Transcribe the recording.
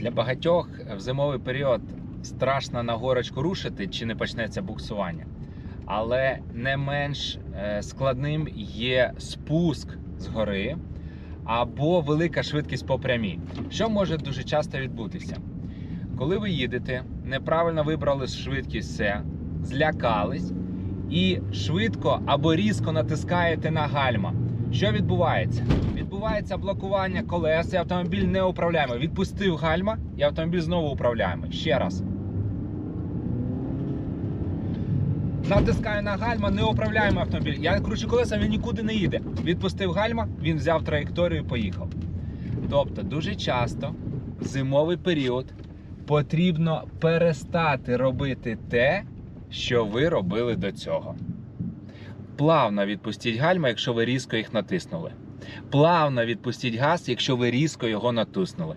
Для багатьох в зимовий період страшно на горочку рушити, чи не почнеться буксування. Але не менш е, складним є спуск з гори або велика швидкість по прямій. Що може дуже часто відбутися? Коли ви їдете, неправильно вибрали швидкість все, злякались і швидко або різко натискаєте на гальма. Що відбувається? Відбувається блокування колес, і автомобіль не управляємо. Відпустив гальма, і автомобіль знову управляємо. Ще раз. Натискаю на гальма, не управляємо автомобіль. Я кручу колеса, він нікуди не їде. Відпустив гальма, він взяв траєкторію і поїхав. Тобто, дуже часто в зимовий період потрібно перестати робити те, що ви робили до цього. Плавно відпустіть гальма, якщо ви різко їх натиснули. Плавно відпустіть газ, якщо ви різко його натиснули.